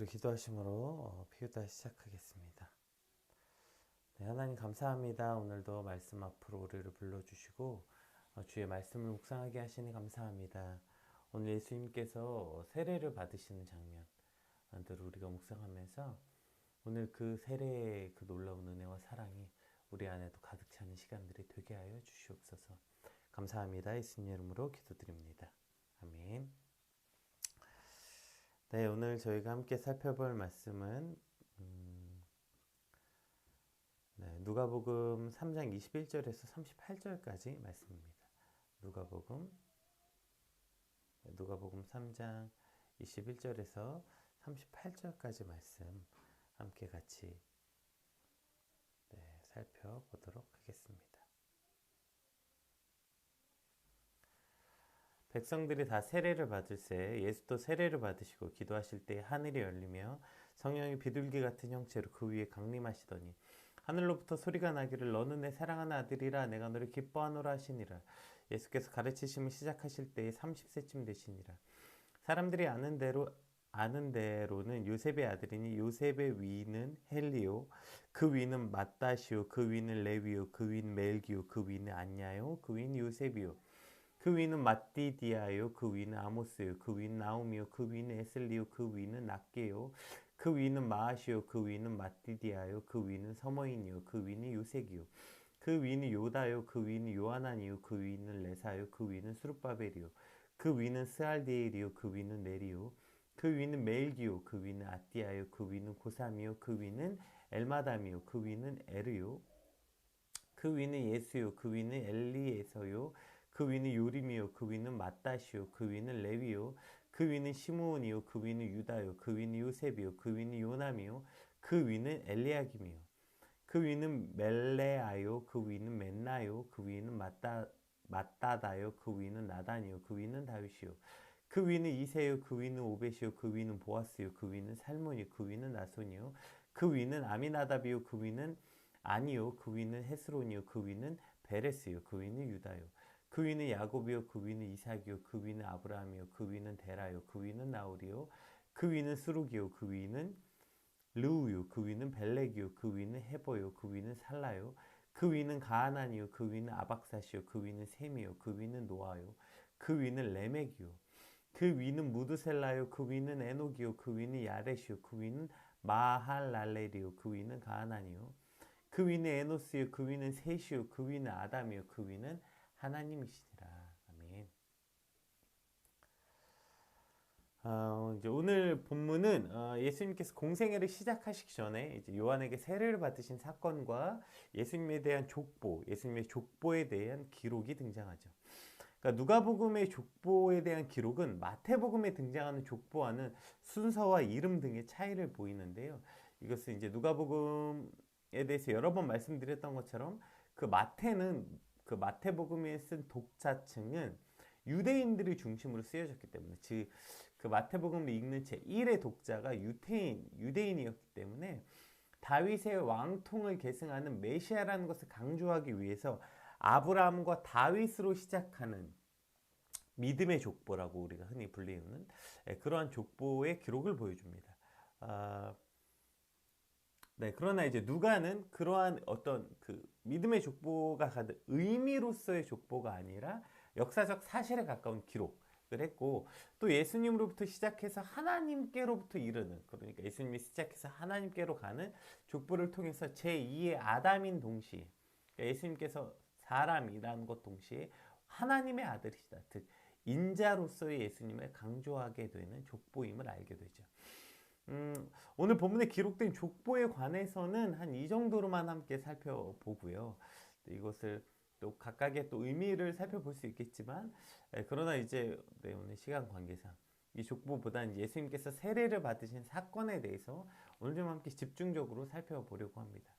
우리 기도하심으로 어, 피우다 시작하겠습니다. 네, 하나님 감사합니다. 오늘도 말씀 앞으로 우리를 불러주시고 어, 주의 말씀을 묵상하게 하시니 감사합니다. 오늘 예수님께서 세례를 받으시는 장면들을 우리가 묵상하면서 오늘 그 세례의 그 놀라운 은혜와 사랑이 우리 안에도 가득 차는 시간들이 되게 하여 주시옵소서. 감사합니다. 예수님 이름으로 기도드립니다. 아멘. 네, 오늘 저희가 함께 살펴볼 말씀은 음, 네, 누가복음 3장 21절에서 38절까지 말씀입니다. 누가복음 네, 누가복음 3장 21절에서 38절까지 말씀 함께 같이 네, 살펴보도록 하겠습니다. 백성들이 다 세례를 받을새 예수도 세례를 받으시고 기도하실 때 하늘이 열리며 성령이 비둘기 같은 형체로 그 위에 강림하시더니 하늘로부터 소리가 나기를 너는 내 사랑하는 아들이라 내가 너를 기뻐하노라 하시니라. 예수께서 가르치심을 시작하실 때에 30세쯤 되시니라. 사람들이 아는 대로 아는 대로는 요셉의 아들이니 요셉의 위는 헬리오 그 위는 마따시오 그 위는 레위오 그 위는 멜기오 그 위는 안냐요 그 위는 요셉이오 그 위는 마띠디아요 그 위는 아모스요 그 위는 나우미요 그 위는 에슬리요 그 위는 낫게요 그 위는 마아시요 그 위는 마띠디아요 그 위는 서머인이요 그 위는 요색이요 그 위는 요다요 그 위는 요하나니요 그 위는 레사요 그 위는 수르바벨이요 그 위는 스알디엘이요 그 위는 네리요 그 위는 멜기요 그 위는 아띠아요 그 위는 고삼이요 그 위는 엘마담이요 그 위는 에르요 그 위는 예수요 그 위는 엘리에서요 그 위는 요림이요 그 위는 마따시요 그 위는 레위요 그 위는 시므온이요 그 위는 유다요 그 위는 요셉이요 그 위는 요남이요 그 위는 엘리야김이요 그 위는 멜레아요 그 위는 맨나요 그 위는 마따 마따다요 그 위는 나단이요 그 위는 다윗이요 그 위는 이세요 그 위는 오벳이요 그 위는 보아스요 그 위는 살몬이요 그 위는 나손이요 그 위는 아미나답이요 그 위는 아니요 그 위는 헤스론이요 그 위는 베레스요 그 위는 유다요 그 위는 야곱이요 그 위는 이삭이요 그 위는 아브라함이요 그 위는 데라요 그 위는 나우리요 그 위는 스룩이요 그 위는 르우요 그 위는 벨렉이요 그 위는 헤보요 그 위는 살라요 그 위는 가하난이요 그 위는 아박사시요 그 위는 셈이요 그 위는 노아요 그 위는 레멕이요 그 위는 무드셀라요 그 위는 에녹이요 그 위는 야렛이요 그 위는 마할랄레리요 그 위는 가하난이요 그 위는 에노스요 그 위는 셋이요 그 위는 아담이요 그 위는 하나님이시니라. 아멘. 어, 이제 오늘 본문은 어, 예수님께서 공생애를 시작하시기 전에 이제 요한에게 세례를 받으신 사건과 예수님에 대한 족보, 예수님의 족보에 대한 기록이 등장하죠. 그러니까 누가복음의 족보에 대한 기록은 마태복음에 등장하는 족보와는 순서와 이름 등의 차이를 보이는데요. 이것은 이제 누가복음에 대해서 여러 번 말씀드렸던 것처럼 그 마태는 그 마태복음에 쓴 독자층은 유대인들이 중심으로 쓰여졌기 때문에 즉 그 마태복음을 읽는 제 1의 독자가 유태인 유대인이었기 때문에 다윗의 왕통을 계승하는 메시아라는 것을 강조하기 위해서 아브라함과 다윗으로 시작하는 믿음의 족보라고 우리가 흔히 불리우는 예, 그러한 족보의 기록을 보여줍니다. 아, 네, 그러나 이제 누가는 그러한 어떤 그 믿음의 족보가 가진 의미로서의 족보가 아니라 역사적 사실에 가까운 기록을 했고 또 예수님으로부터 시작해서 하나님께로부터 이르는 그러니까 예수님이 시작해서 하나님께로 가는 족보를 통해서 제2의 아담인 동시에 그러니까 예수님께서 사람이라는 것 동시에 하나님의 아들이시다. 즉 인자로서의 예수님을 강조하게 되는 족보임을 알게 되죠. 음, 오늘 본문에 기록된 족보에 관해서는 한 이 정도로만 함께 살펴보고요. 이것을 또 각각의 또 의미를 살펴볼 수 있겠지만, 예, 그러나 이제 네, 오늘 시간 관계상 이 족보보다는 예수님께서 세례를 받으신 사건에 대해서 오늘 좀 함께 집중적으로 살펴보려고 합니다.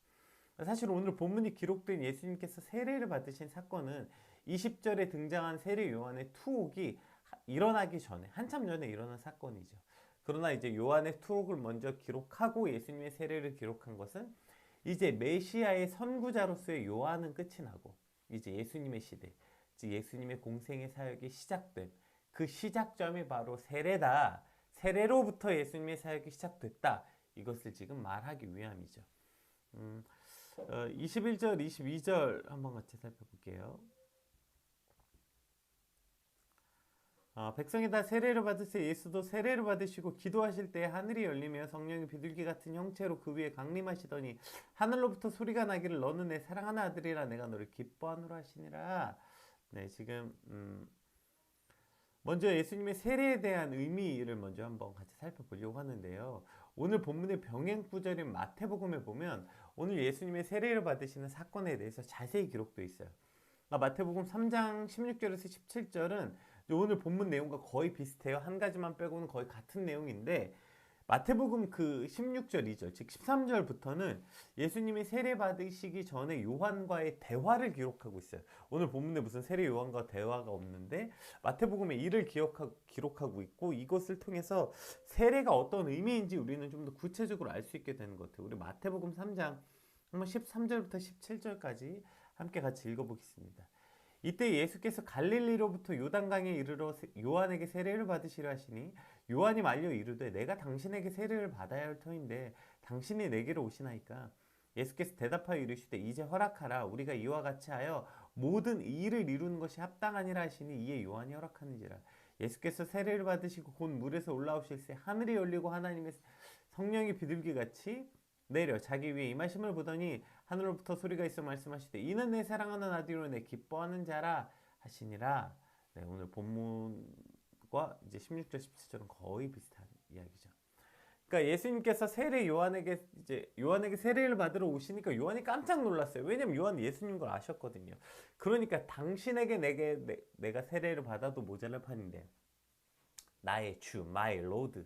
사실 오늘 본문이 기록된 예수님께서 세례를 받으신 사건은 20절에 등장한 세례 요한의 투옥이 일어나기 전에 한참 전에 일어난 사건이죠. 그러나 이제 요한의 투옥을 먼저 기록하고 예수님의 세례를 기록한 것은 이제 메시아의 선구자로서의 요한은 끝이 나고 이제 예수님의 시대, 즉 예수님의 공생의 사역이 시작된 그 시작점이 바로 세례다. 세례로부터 예수님의 사역이 시작됐다. 이것을 지금 말하기 위함이죠. 음, 어, 21절, 22절 한번 같이 살펴볼게요. 어, 백성이 다 세례를 받으세 예수도 세례를 받으시고 기도하실 때 하늘이 열리며 성령이 비둘기 같은 형체로 그 위에 강림하시더니 하늘로부터 소리가 나기를 너는 내 사랑하는 아들이라 내가 너를 기뻐하노라 하시니라. 네, 지금 음, 먼저 예수님의 세례에 대한 의미를 먼저 한번 같이 살펴보려고 하는데요. 오늘 본문의 병행 구절인 마태복음에 보면 오늘 예수님의 세례를 받으시는 사건에 대해서 자세히 기록되어 있어요. 그러니까 마태복음 3장 16절에서 17절은 오늘 본문 내용과 거의 비슷해요. 한 가지만 빼고는 거의 같은 내용인데 마태복음 그 16절 2절 즉 13절부터는 예수님이 세례 받으시기 전에 요한과의 대화를 기록하고 있어요. 오늘 본문에 무슨 세례 요한과 대화가 없는데 마태복음에 이를 기억하고, 기록하고 있고 이것을 통해서 세례가 어떤 의미인지 우리는 좀 더 구체적으로 알 수 있게 되는 것 같아요. 우리 마태복음 3장 한번 13절부터 17절까지 함께 같이 읽어보겠습니다. 이때 예수께서 갈릴리로부터 요단강에 이르러 요한에게 세례를 받으시려 하시니 요한이 말려 이르되 내가 당신에게 세례를 받아야 할 터인데 당신이 내게로 오시나이까? 예수께서 대답하여 이르시되 이제 허락하라. 우리가 이와 같이 하여 모든 일을 이루는 것이 합당하니라 하시니 이에 요한이 허락하는지라. 예수께서 세례를 받으시고 곧 물에서 올라오실새 하늘이 열리고 하나님의 성령이 비둘기같이 내려 자기 위에 임하심을 보더니 하늘로부터 소리가 있어 말씀하시되 이는 내 사랑하는 아들로 내 기뻐하는 자라 하시니라. 네, 오늘 본문과 이제 16절 17절은 거의 비슷한 이야기죠. 그러니까 예수님께서 세례 요한에게 이제 요한에게 세례를 받으러 오시니까 요한이 깜짝 놀랐어요. 왜냐면 요한이 예수님 걸 아셨거든요. 그러니까 당신에게 내게 내, 내가 세례를 받아도 모자랄 판인데 나의 주, 마이 로드,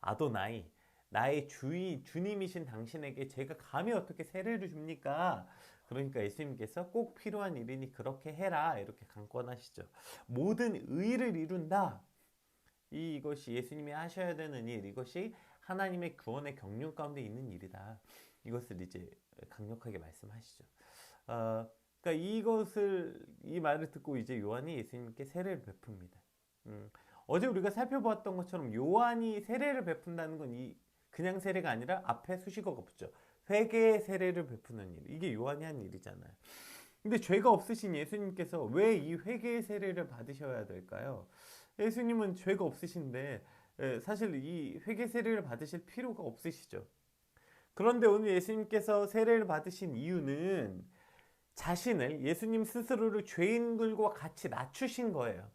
아도나이 나의 주인 주님이신 당신에게 제가 감히 어떻게 세례를 줍니까? 그러니까 예수님께서 꼭 필요한 일이니 그렇게 해라 이렇게 강권하시죠. 모든 의를 이룬다. 이것이 예수님이 하셔야 되는 일, 이것이 하나님의 구원의 경륜 가운데 있는 일이다. 이것을 이제 강력하게 말씀하시죠. 어, 그러니까 이것을 이 말을 듣고 이제 요한이 예수님께 세례를 베풉니다. 음, 어제 우리가 살펴보았던 것처럼 요한이 세례를 베푼다는 건 이 그냥 세례가 아니라 앞에 수식어가 붙죠. 회개의 세례를 베푸는 일. 이게 요한이 한 일이잖아요. 근데 죄가 없으신 예수님께서 왜 이 회개의 세례를 받으셔야 될까요? 예수님은 죄가 없으신데 사실 이 회개 세례를 받으실 필요가 없으시죠. 그런데 오늘 예수님께서 세례를 받으신 이유는 자신을 예수님 스스로를 죄인들과 같이 낮추신 거예요.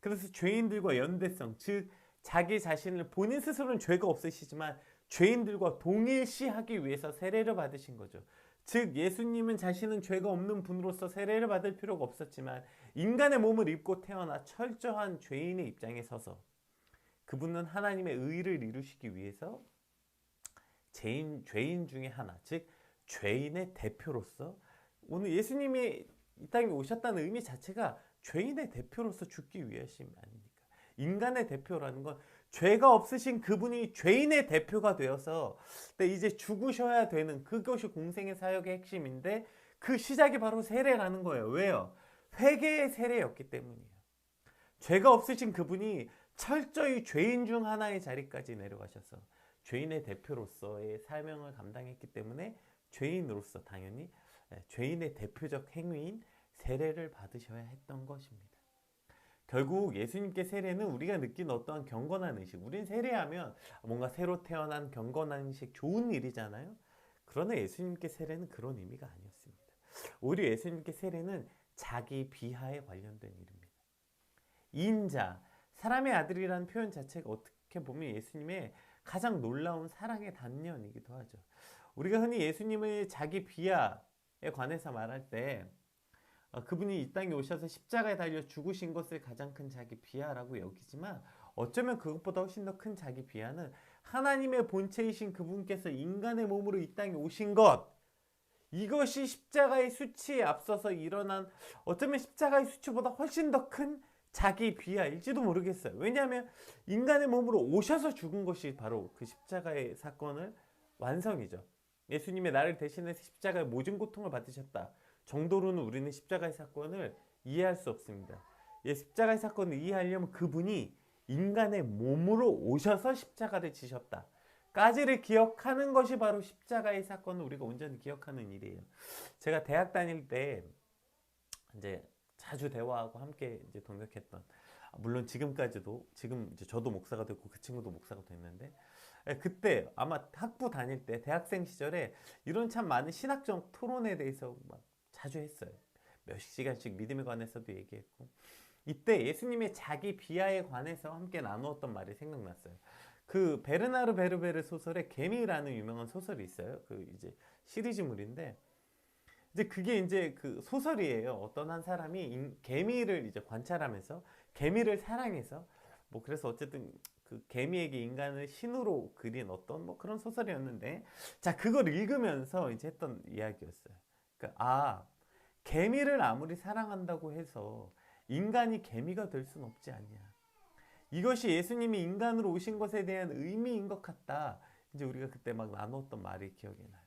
그래서 죄인들과 연대성, 즉 자기 자신을 본인 스스로는 죄가 없으시지만 죄인들과 동일시하기 위해서 세례를 받으신 거죠. 즉 예수님은 자신은 죄가 없는 분으로서 세례를 받을 필요가 없었지만 인간의 몸을 입고 태어나 철저한 죄인의 입장에 서서 그분은 하나님의 의를 이루시기 위해서 죄인, 죄인 중에 하나, 즉 죄인의 대표로서 오늘 예수님이 이 땅에 오셨다는 의미 자체가 죄인의 대표로서 죽기 위하심 아닙니까? 인간의 대표라는 건 죄가 없으신 그분이 죄인의 대표가 되어서 이제 죽으셔야 되는 그것이 공생의 사역의 핵심인데 그 시작이 바로 세례라는 거예요. 왜요? 회개의 세례였기 때문이에요. 죄가 없으신 그분이 철저히 죄인 중 하나의 자리까지 내려가셔서 죄인의 대표로서의 사명을 감당했기 때문에 죄인으로서 당연히 예, 죄인의 대표적 행위인 세례를 받으셔야 했던 것입니다. 결국 예수님께 세례는 우리가 느낀 어떠한 경건한 의식. 우린 세례하면 뭔가 새로 태어난 경건한 의식 좋은 일이잖아요. 그러나 예수님께 세례는 그런 의미가 아니었습니다. 오히려 예수님께 세례는 자기 비하에 관련된 일입니다. 인자, 사람의 아들이라는 표현 자체가 어떻게 보면 예수님의 가장 놀라운 사랑의 단면이기도 하죠. 우리가 흔히 예수님의 자기 비하에 관해서 말할 때 어, 그분이 이 땅에 오셔서 십자가에 달려 죽으신 것을 가장 큰 자기 비하라고 여기지만 어쩌면 그것보다 훨씬 더 큰 자기 비하는 하나님의 본체이신 그분께서 인간의 몸으로 이 땅에 오신 것 이것이 십자가의 수치에 앞서서 일어난 어쩌면 십자가의 수치보다 훨씬 더 큰 자기 비하일지도 모르겠어요. 왜냐하면 인간의 몸으로 오셔서 죽은 것이 바로 그 십자가의 사건을 완성이죠. 예수님의 나를 대신해서 십자가의 모든 고통을 받으셨다. 정도로는 우리는 십자가의 사건을 이해할 수 없습니다. 예, 십자가의 사건을 이해하려면 그분이 인간의 몸으로 오셔서 십자가를 지셨다. 까지를 기억하는 것이 바로 십자가의 사건을 우리가 온전히 기억하는 일이에요. 제가 대학 다닐 때 이제 자주 대화하고 함께 이제 동역했던 물론 지금까지도 지금 이제 저도 목사가 됐고 그 친구도 목사가 됐는데 예, 그때 아마 학부 다닐 때 대학생 시절에 이런 참 많은 신학적 토론에 대해서 막 자주 했어요. 몇 시간씩 믿음에 관해서도 얘기했고 이때 예수님의 자기 비하에 관해서 함께 나누었던 말이 생각났어요. 그 베르나르 베르베르 소설에 개미라는 유명한 소설이 있어요. 그 이제 시리즈물인데 이제 그게 이제 그 소설이에요. 어떤 한 사람이 개미를 이제 관찰하면서 개미를 사랑해서 뭐 그래서 어쨌든 그 개미에게 인간을 신으로 그린 어떤 뭐 그런 소설이었는데 자 그걸 읽으면서 이제 했던 이야기였어요. 그러니까 아 개미를 아무리 사랑한다고 해서 인간이 개미가 될 수는 없지 않냐. 이것이 예수님이 인간으로 오신 것에 대한 의미인 것 같다. 이제 우리가 그때 막 나눴던 말이 기억이 나요.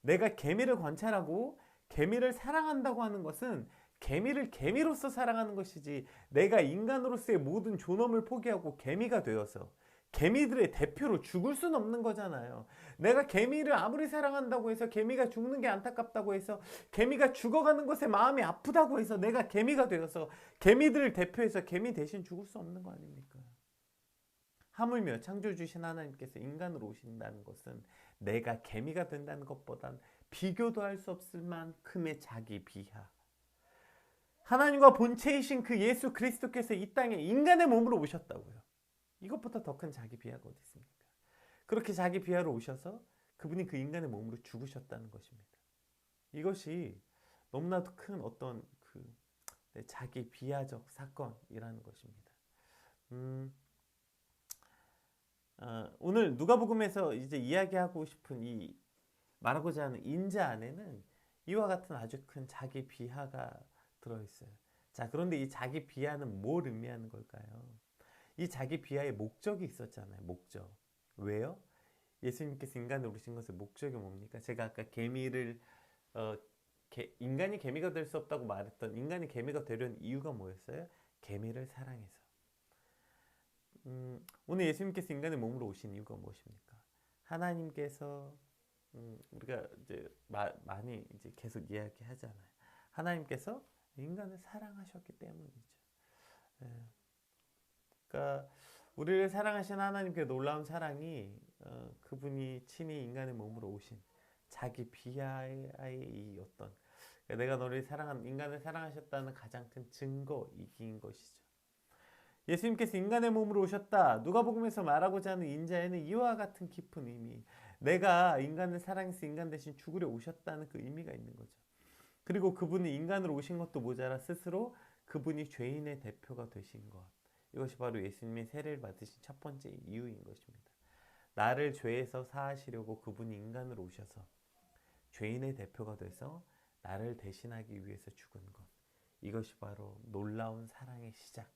내가 개미를 관찰하고 개미를 사랑한다고 하는 것은 개미를 개미로서 사랑하는 것이지 내가 인간으로서의 모든 존엄을 포기하고 개미가 되어서 개미들의 대표로 죽을 수는 없는 거잖아요. 내가 개미를 아무리 사랑한다고 해서 개미가 죽는 게 안타깝다고 해서 개미가 죽어가는 것에 마음이 아프다고 해서 내가 개미가 되어서 개미들을 대표해서 개미 대신 죽을 수 없는 거 아닙니까? 하물며 창조주신 하나님께서 인간으로 오신다는 것은 내가 개미가 된다는 것보단 비교도 할 수 없을 만큼의 자기 비하. 하나님과 본체이신 그 예수 그리스도께서 이 땅에 인간의 몸으로 오셨다고요. 이것보다 더 큰 자기 비하가 어디 있습니까? 그렇게 자기 비하로 오셔서 그분이 그 인간의 몸으로 죽으셨다는 것입니다. 이것이 너무나도 큰 어떤 그 네, 자기 비하적 사건이라는 것입니다. 음, 어, 오늘 누가복음에서 이제 이야기하고 싶은 이 말하고자 하는 인자 안에는 이와 같은 아주 큰 자기 비하가 들어 있어요. 자, 그런데 이 자기 비하는 뭘 의미하는 걸까요? 이 자기 비하의 목적이 있었잖아요. 목적. 왜요? 예수님께서 인간을 오신 것의 목적이 뭡니까? 제가 아까 개미를 어, 개, 인간이 개미가 될 수 없다고 말했던 인간이 개미가 되려는 이유가 뭐였어요? 개미를 사랑해서. 음, 오늘 예수님께서 인간의 몸으로 오신 이유가 무엇입니까? 하나님께서 음, 우리가 이제 마, 많이 이제 계속 이야기하잖아요. 하나님께서 인간을 사랑하셨기 때문이죠. 예. 그러니까 우리를 사랑하신 하나님께 놀라운 사랑이 어, 그분이 친히 인간의 몸으로 오신 자기 비하의 이 어떤 그러니까 내가 너를 사랑한 인간을 사랑하셨다는 가장 큰 증거이긴 것이죠. 예수님께서 인간의 몸으로 오셨다. 누가복음에서 말하고자 하는 인자에는 이와 같은 깊은 의미. 내가 인간을 사랑해서 인간 대신 죽으려 오셨다는 그 의미가 있는 거죠. 그리고 그분이 인간으로 오신 것도 모자라 스스로 그분이 죄인의 대표가 되신 것. 이것이 바로 예수님의 세례를 받으신 첫 번째 이유인 것입니다. 나를 죄에서 사하시려고 그분이 인간으로 오셔서 죄인의 대표가 돼서 나를 대신하기 위해서 죽은 것. 이것이 바로 놀라운 사랑의 시작.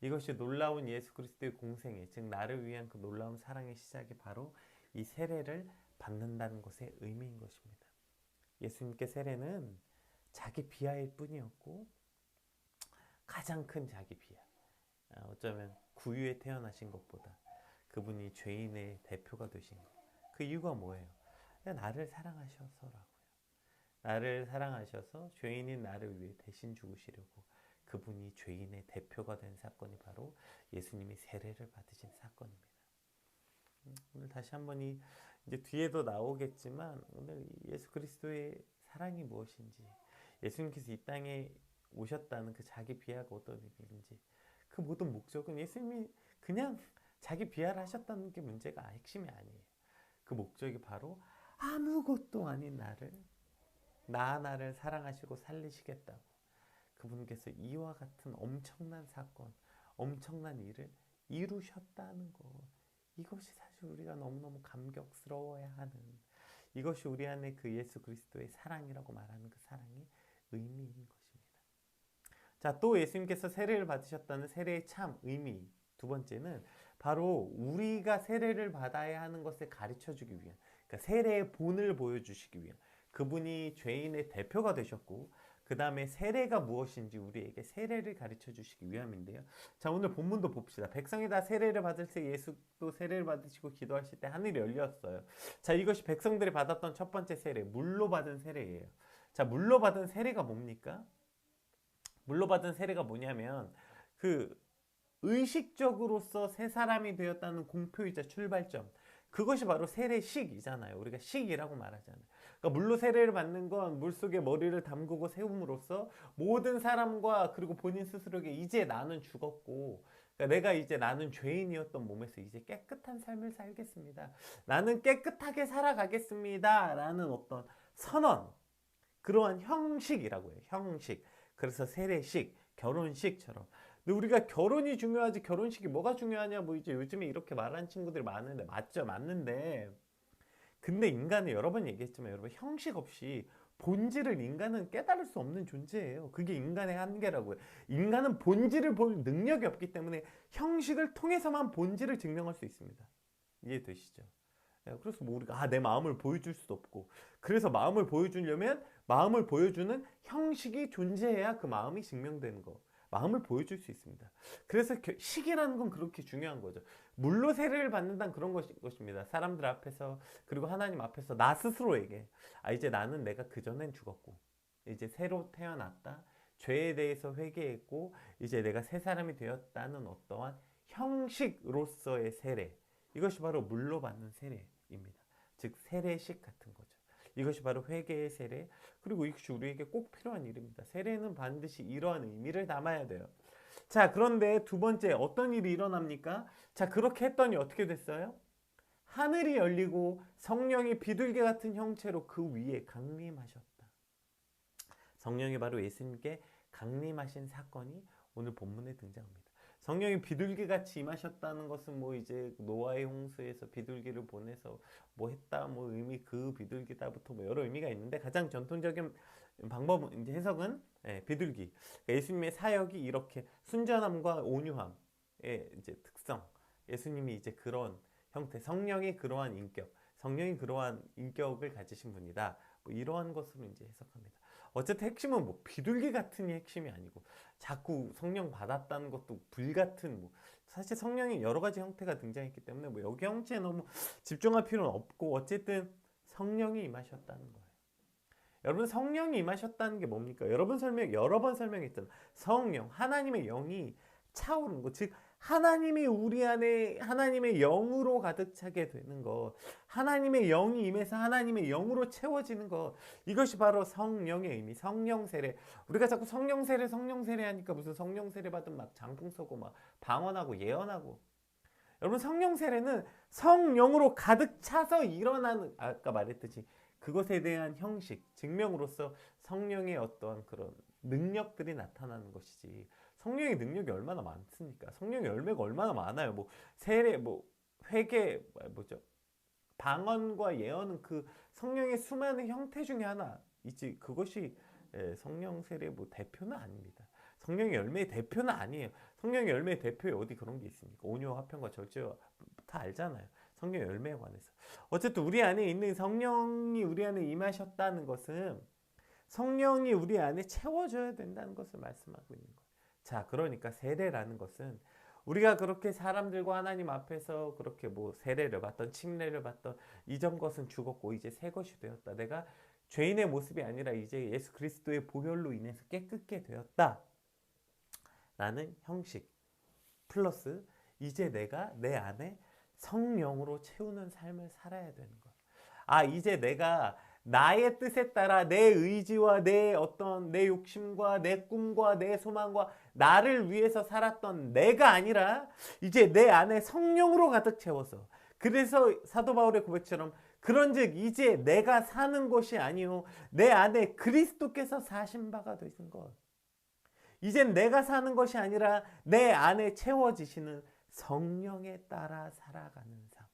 이것이 놀라운 예수 그리스도의 공생애, 즉 나를 위한 그 놀라운 사랑의 시작이 바로 이 세례를 받는다는 것의 의미인 것입니다. 예수님께 세례는 자기 비하일 뿐이었고 가장 큰 자기 비하. 아, 어쩌면 구유에 태어나신 것보다 그분이 죄인의 대표가 되신 것. 그 이유가 뭐예요? 나를 사랑하셔서라고요. 나를 사랑하셔서 죄인인 나를 위해 대신 죽으시려고 그분이 죄인의 대표가 된 사건이 바로 예수님이 세례를 받으신 사건입니다. 음, 오늘 다시 한번 이 이제 뒤에도 나오겠지만 오늘 예수 그리스도의 사랑이 무엇인지 예수님께서 이 땅에 오셨다는 그 자기 비하가 어떤 의미인지 그 모든 목적은 예수님이 그냥 자기 비하를 하셨다는 게 문제가 핵심이 아니에요. 그 목적이 바로 아무것도 아닌 나를 나 하나를 사랑하시고 살리시겠다고 그분께서 이와 같은 엄청난 사건, 엄청난 일을 이루셨다는 것. 이것이 사실 우리가 너무너무 감격스러워야 하는 이것이 우리 안에 그 예수 그리스도의 사랑이라고 말하는 그 사랑의 의미인 것입니다. 자, 또 예수님께서 세례를 받으셨다는 세례의 참 의미. 두 번째는 바로 우리가 세례를 받아야 하는 것을 가르쳐 주기 위한 그러니까 세례의 본을 보여주시기 위한 그분이 죄인의 대표가 되셨고 그 다음에 세례가 무엇인지 우리에게 세례를 가르쳐 주시기 위함인데요. 자, 오늘 본문도 봅시다. 백성이 다 세례를 받을 때 예수도 세례를 받으시고 기도하실 때 하늘이 열렸어요. 자, 이것이 백성들이 받았던 첫 번째 세례, 물로 받은 세례예요. 자, 물로 받은 세례가 뭡니까? 물로 받은 세례가 뭐냐면 그 의식적으로서 새 사람이 되었다는 공표이자 출발점. 그것이 바로 세례식이잖아요. 우리가 식이라고 말하잖아요. 그러니까 물로 세례를 받는 건 물속에 머리를 담그고 세움으로써 모든 사람과 그리고 본인 스스로에게 이제 나는 죽었고 그러니까 내가 이제 나는 죄인이었던 몸에서 이제 깨끗한 삶을 살겠습니다. 나는 깨끗하게 살아가겠습니다. 라는 어떤 선언 그러한 형식이라고 해요. 형식. 그래서 세례식, 결혼식처럼. 근데 우리가 결혼이 중요하지 결혼식이 뭐가 중요하냐 뭐 이제 요즘에 이렇게 말하는 친구들이 많은데 맞죠 맞는데 근데 인간은 여러 번 얘기했지만 여러분 형식 없이 본질을 인간은 깨달을 수 없는 존재예요. 그게 인간의 한계라고요. 인간은 본질을 볼 능력이 없기 때문에 형식을 통해서만 본질을 증명할 수 있습니다. 이해되시죠? 예, 그래서 뭐 우리가 아, 내 마음을 보여줄 수도 없고 그래서 마음을 보여주려면 마음을 보여주는 형식이 존재해야 그 마음이 증명되는 거. 마음을 보여줄 수 있습니다. 그래서 식이라는 건 그렇게 중요한 거죠. 물로 세례를 받는다는 그런 것입니다. 사람들 앞에서 그리고 하나님 앞에서 나 스스로에게 아 이제 나는 내가 그 전엔 죽었고 이제 새로 태어났다. 죄에 대해서 회개했고 이제 내가 새 사람이 되었다는 어떠한 형식으로서의 세례. 이것이 바로 물로 받는 세례 입니다. 즉 세례식 같은 거죠. 이것이 바로 회개의 세례 그리고 이것이 우리에게 꼭 필요한 일입니다. 세례는 반드시 이러한 의미를 담아야 돼요. 자 그런데 두 번째 어떤 일이 일어납니까? 자 그렇게 했더니 어떻게 됐어요? 하늘이 열리고 성령이 비둘기 같은 형체로 그 위에 강림하셨다. 성령이 바로 예수님께 강림하신 사건이 오늘 본문에 등장합니다. 성령이 비둘기 같이 임하셨다는 것은 뭐 이제 노아의 홍수에서 비둘기를 보내서 뭐 했다 뭐 의미 그 비둘기다부터 뭐 여러 의미가 있는데 가장 전통적인 방법 이제 해석은 예, 비둘기. 그러니까 예수님의 사역이 이렇게 순전함과 온유함의 이제 특성. 예수님이 이제 그런 형태 성령이 그러한 인격 성령이 그러한 인격을 가지신 분이다. 뭐 이러한 것으로 이제 해석합니다. 어쨌든 핵심은 뭐 비둘기 같은 핵심이 아니고 자꾸 성령 받았다는 것도 불 같은 뭐 사실 성령이 여러 가지 형태가 등장했기 때문에 뭐 여기 형체에 너무 집중할 필요는 없고 어쨌든 성령이 임하셨다는 거예요. 여러분 성령이 임하셨다는 게 뭡니까? 여러분 설명 여러 번 설명했잖아요. 성령 하나님의 영이 차오르는 거, 즉 하나님이 우리 안에 하나님의 영으로 가득 차게 되는 것, 하나님의 영이 임해서 하나님의 영으로 채워지는 것, 이것이 바로 성령의 의미, 성령 세례. 우리가 자꾸 성령 세례, 성령 세례 하니까 무슨 성령 세례 받은 막 장풍 쏘고 막 방언하고 예언하고. 여러분 성령 세례는 성령으로 가득 차서 일어나는 아까 말했듯이 그것에 대한 형식, 증명으로서 성령의 어떠한 그런 능력들이 나타나는 것이지. 성령의 능력이 얼마나 많습니까? 성령의 열매가 얼마나 많아요. 뭐 세례, 뭐 회개, 뭐죠? 방언과 예언은 그 성령의 수많은 형태 중에 하나이지 그것이 예, 성령 세례 뭐 대표는 아닙니다. 성령의 열매의 대표는 아니에요. 성령의 열매의 대표에 어디 그런 게 있습니까? 온유, 화평과 절제와 다 알잖아요. 성령 열매에 관해서. 어쨌든 우리 안에 있는 성령이 우리 안에 임하셨다는 것은 성령이 우리 안에 채워줘야 된다는 것을 말씀하고 있는 거예요. 자, 그러니까 세례라는 것은 우리가 그렇게 사람들과 하나님 앞에서 그렇게 뭐 세례를 받던 침례를 받던 이전 것은 죽었고 이제 새 것이 되었다. 내가 죄인의 모습이 아니라 이제 예수 그리스도의 보혈로 인해서 깨끗게 되었다. 라는 형식 플러스 이제 내가 내 안에 성령으로 채우는 삶을 살아야 되는 것. 아, 이제 내가 나의 뜻에 따라 내 의지와 내 어떤 내 욕심과 내 꿈과 내 소망과 나를 위해서 살았던 내가 아니라 이제 내 안에 성령으로 가득 채워서 그래서 사도 바울의 고백처럼 그런즉 이제 내가 사는 것이 아니요 내 안에 그리스도께서 사신 바가 되신 것. 이젠 내가 사는 것이 아니라 내 안에 채워지시는 성령에 따라 살아가는 삶.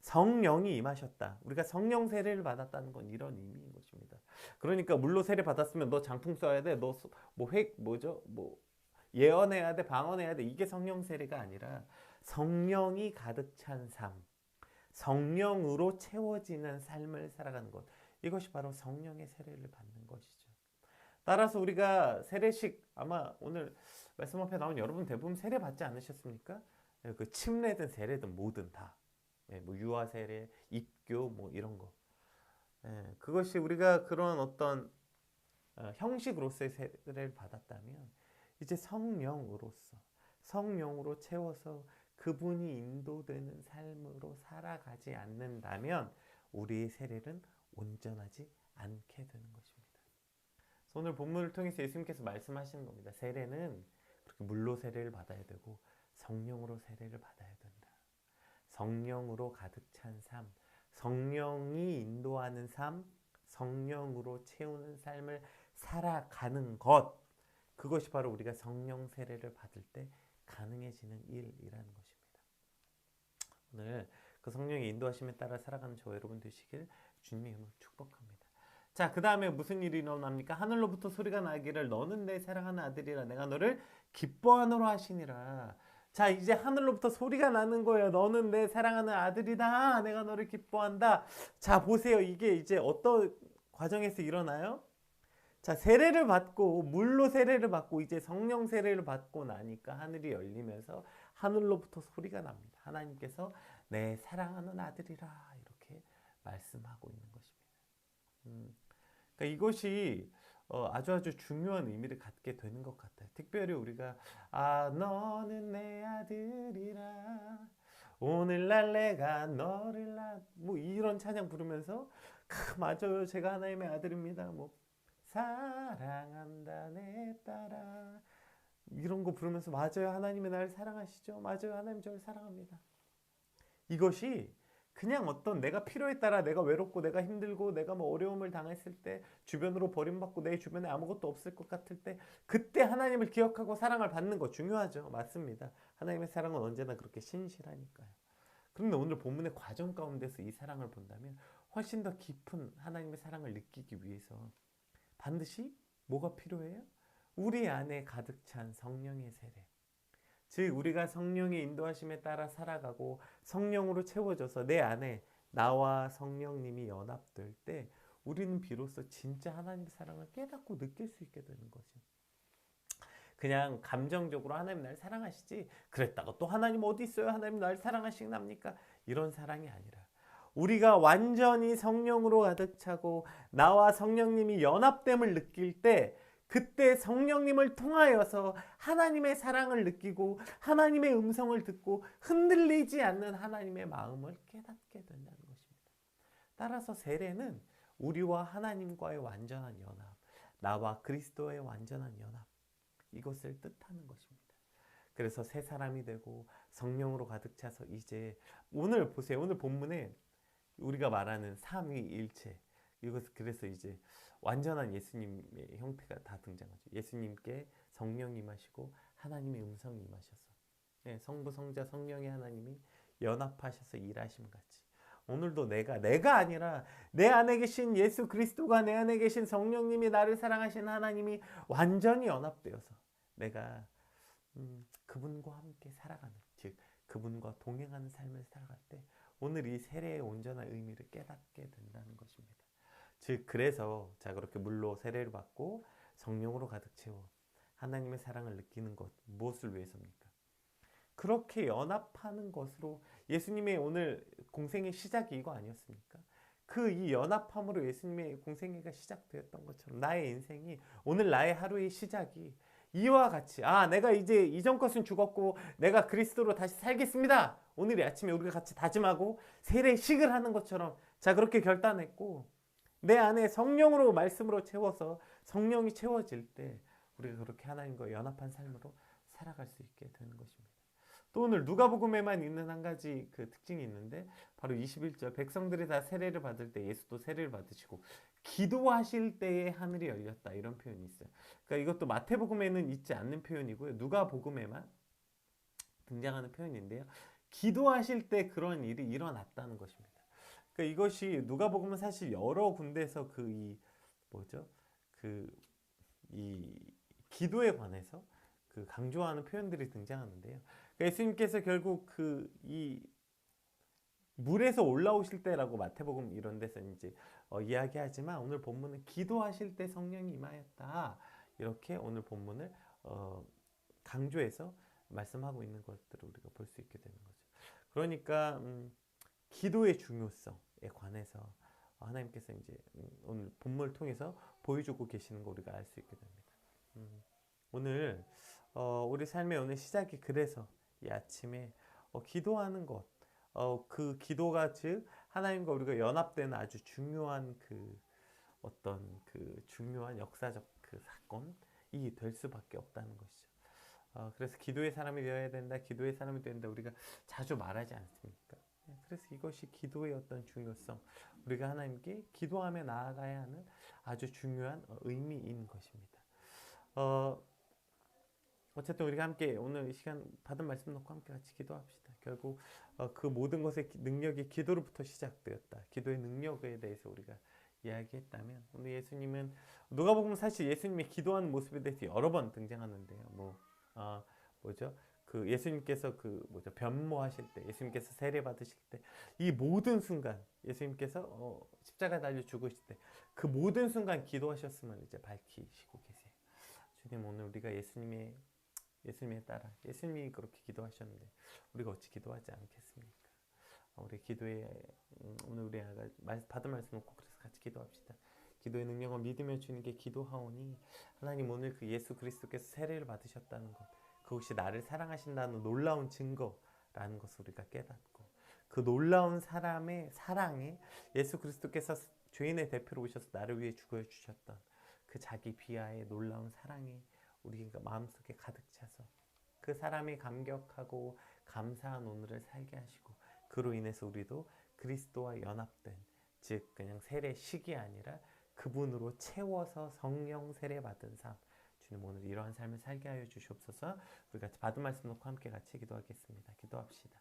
성령이 임하셨다. 우리가 성령 세례를 받았다는 건 이런 의미인 것입니다. 그러니까 물로 세례 받았으면 너 장풍 써야 돼. 너뭐획 뭐죠? 뭐 예언해야 돼. 방언해야 돼. 이게 성령 세례가 아니라 성령이 가득 찬 삶. 성령으로 채워지는 삶을 살아가는 것. 이것이 바로 성령의 세례를 받는 것이죠. 따라서 우리가 세례식 아마 오늘 말씀 앞에 나온 여러분 대부분 세례 받지 않으셨습니까? 예, 그 침례든 세례든 뭐든 다. 예, 뭐 유아 세례, 입교 뭐 이런 거. 예, 그것이 우리가 그런 어떤 어, 형식으로서의 세례를 받았다면 이제 성령으로서 성령으로 채워서 그분이 인도되는 삶으로 살아가지 않는다면 우리의 세례는 온전하지 않게 되는 것입니다. 오늘 본문을 통해서 예수님께서 말씀하시는 겁니다. 세례는 그렇게 물로 세례를 받아야 되고 성령으로 세례를 받아야 된다. 성령으로 가득 찬 삶, 성령이 인도하는 삶, 성령으로 채우는 삶을 살아가는 것, 그것이 바로 우리가 성령 세례를 받을 때 가능해지는 일이라는 것입니다. 오늘 그 성령의 인도하심에 따라 살아가는 저 여러분 되시길 주님의 이름으로 축복합니다. 자, 그 다음에 무슨 일이 일어납니까? 하늘로부터 소리가 나기를 너는 내 사랑하는 아들이라 내가 너를 기뻐하노라 하시니라. 자, 이제 하늘로부터 소리가 나는 거예요. 너는 내 사랑하는 아들이다. 내가 너를 기뻐한다. 자, 보세요. 이게 이제 어떤 과정에서 일어나요? 자, 세례를 받고 물로 세례를 받고 이제 성령 세례를 받고 나니까 하늘이 열리면서 하늘로부터 소리가 납니다. 하나님께서 내 사랑하는 아들이라 이렇게 말씀하고 있는 것입니다. 음, 그러니까 이것이 어, 아주 아주 중요한 의미를 갖게 되는 것 같아요. 특별히 우리가 아 너는 내 아들이라 오늘날 내가 너를 낳 뭐 이런 찬양 부르면서 크, 맞아요 제가 하나님의 아들입니다. 뭐 사랑한다 내 딸아 이런 거 부르면서 맞아요 하나님이 나를 사랑하시죠 맞아요 하나님 저를 사랑합니다 이것이 그냥 어떤 내가 필요에 따라 내가 외롭고 내가 힘들고 내가 뭐 어려움을 당했을 때 주변으로 버림받고 내 주변에 아무것도 없을 것 같을 때 그때 하나님을 기억하고 사랑을 받는 거 중요하죠. 맞습니다. 하나님의 사랑은 언제나 그렇게 신실하니까요. 그런데 오늘 본문의 과정 가운데서 이 사랑을 본다면 훨씬 더 깊은 하나님의 사랑을 느끼기 위해서 반드시 뭐가 필요해요? 우리 안에 가득 찬 성령의 세례. 즉 우리가 성령의 인도하심에 따라 살아가고 성령으로 채워져서 내 안에 나와 성령님이 연합될 때 우리는 비로소 진짜 하나님의 사랑을 깨닫고 느낄 수 있게 되는 거죠. 그냥 감정적으로 하나님 날 사랑하시지 그랬다가 또 하나님 어디 있어요? 하나님 날 사랑하시nap니까? 이런 사랑이 아니라 우리가 완전히 성령으로 가득 차고 나와 성령님이 연합됨을 느낄 때 그때 성령님을 통하여서 하나님의 사랑을 느끼고 하나님의 음성을 듣고 흔들리지 않는 하나님의 마음을 깨닫게 된다는 것입니다. 따라서 세례는 우리와 하나님과의 완전한 연합, 나와 그리스도의 완전한 연합, 이것을 뜻하는 것입니다. 그래서 새 사람이 되고 성령으로 가득 차서 이제 오늘 보세요. 오늘 본문에 우리가 말하는 삼위일체. 이것 그래서 이제 완전한 예수님의 형태가 다 등장하죠. 예수님께 성령이 임하시고 하나님의 음성이 임하셔서. 네, 성부 성자 성령의 하나님이 연합하셔서 일하심 같이. 오늘도 내가 내가 아니라 내 안에 계신 예수 그리스도가 내 안에 계신 성령님이 나를 사랑하신 하나님이 완전히 연합되어서 내가 음, 그분과 함께 살아가는 즉 그분과 동행하는 삶을 살아갈 때 오늘 이 세례의 온전한 의미를 깨닫게 된다는 것입니다. 즉 그래서 자 그렇게 물로 세례를 받고 성령으로 가득 채워 하나님의 사랑을 느끼는 것 무엇을 위해서입니까? 그렇게 연합하는 것으로 예수님의 오늘 공생의 시작이 이거 아니었습니까? 그 이 연합함으로 예수님의 공생애가 시작되었던 것처럼 나의 인생이 오늘 나의 하루의 시작이 이와 같이 아 내가 이제 이전 것은 죽었고 내가 그리스도로 다시 살겠습니다. 오늘 아침에 우리가 같이 다짐하고 세례식을 하는 것처럼 자 그렇게 결단했고 내 안에 성령으로 말씀으로 채워서 성령이 채워질 때 우리가 그렇게 하나님과 연합한 삶으로 살아갈 수 있게 되는 것입니다. 또 오늘 누가복음에만 있는 한 가지 그 특징이 있는데 바로 21절 백성들이 다 세례를 받을 때 예수도 세례를 받으시고 기도하실 때에 하늘이 열렸다 이런 표현이 있어요. 그러니까 이것도 마태복음에는 있지 않는 표현이고요. 누가복음에만 등장하는 표현인데요. 기도하실 때 그런 일이 일어났다는 것입니다. 그러니까 이것이 누가 보면 사실 여러 군데서 그 이 뭐죠? 그 이 기도에 관해서 그 강조하는 표현들이 등장하는데요. 그러니까 예수님께서 결국 그 이 물에서 올라오실 때라고 마태복음 이런 데서 이제 어, 이야기하지만 오늘 본문은 기도하실 때 성령이 임하였다 이렇게 오늘 본문을 어, 강조해서 말씀하고 있는 것들을 우리가 볼 수 있게 되는 거죠. 그러니까 음, 기도의 중요성에 관해서 하나님께서 이제 음, 오늘 본문을 통해서 보여주고 계시는 거 우리가 알 수 있게 됩니다. 음, 오늘 어, 우리 삶의 오늘 시작이 그래서 이 아침에 어, 기도하는 것, 어, 그 기도가 즉 하나님과 우리가 연합되는 아주 중요한 그 어떤 그 중요한 역사적 그 사건이 될 수밖에 없다는 것이죠. 어, 그래서 기도의 사람이 되어야 된다, 기도의 사람이 된다 우리가 자주 말하지 않습니까? 네, 그래서 이것이 기도의 어떤 중요성, 우리가 하나님께 기도하며 나아가야 하는 아주 중요한 어, 의미인 것입니다. 어, 어쨌든 우리가 함께 오늘 이 시간 받은 말씀 놓고 함께 같이 기도합시다. 결국 어, 그 모든 것의 능력이 기도로부터 시작되었다. 기도의 능력에 대해서 우리가 이야기했다면 오늘 예수님은 누가 보면 사실 예수님의 기도하는 모습에 대해서 여러 번 등장하는데요. 뭐 어, 뭐죠? 그 예수님께서 그 뭐죠 변모하실 때 예수님께서 세례 받으실 때 이 모든 순간 예수님께서 어, 십자가 달려 죽으실 때 그 모든 순간 기도하셨음을 이제 밝히시고 계세요. 주님 오늘 우리가 예수님의 예수님에 따라 예수님이 그렇게 기도하셨는데 우리가 어찌 기도하지 않겠습니까? 우리 기도에 음, 오늘 우리 아가 받은 말씀 놓고 그래서 같이 기도합시다. 기도의 능력은 믿으며 주님께 기도하오니 하나님 오늘 그 예수 그리스도께서 세례를 받으셨다는 것 그것이 나를 사랑하신다는 놀라운 증거라는 것을 우리가 깨닫고 그 놀라운 사람의 사랑에 예수 그리스도께서 죄인의 대표로 오셔서 나를 위해 죽어 주셨던 그 자기 비하의 놀라운 사랑이 우리가 마음속에 가득 차서 그 사람이 감격하고 감사한 오늘을 살게 하시고 그로 인해서 우리도 그리스도와 연합된 즉 그냥 세례식이 아니라 그분으로 채워서 성령 세례 받은 삶 주님 오늘 이러한 삶을 살게 하여 주시옵소서. 우리 같이 받은 말씀 놓고 함께 같이 기도하겠습니다. 기도합시다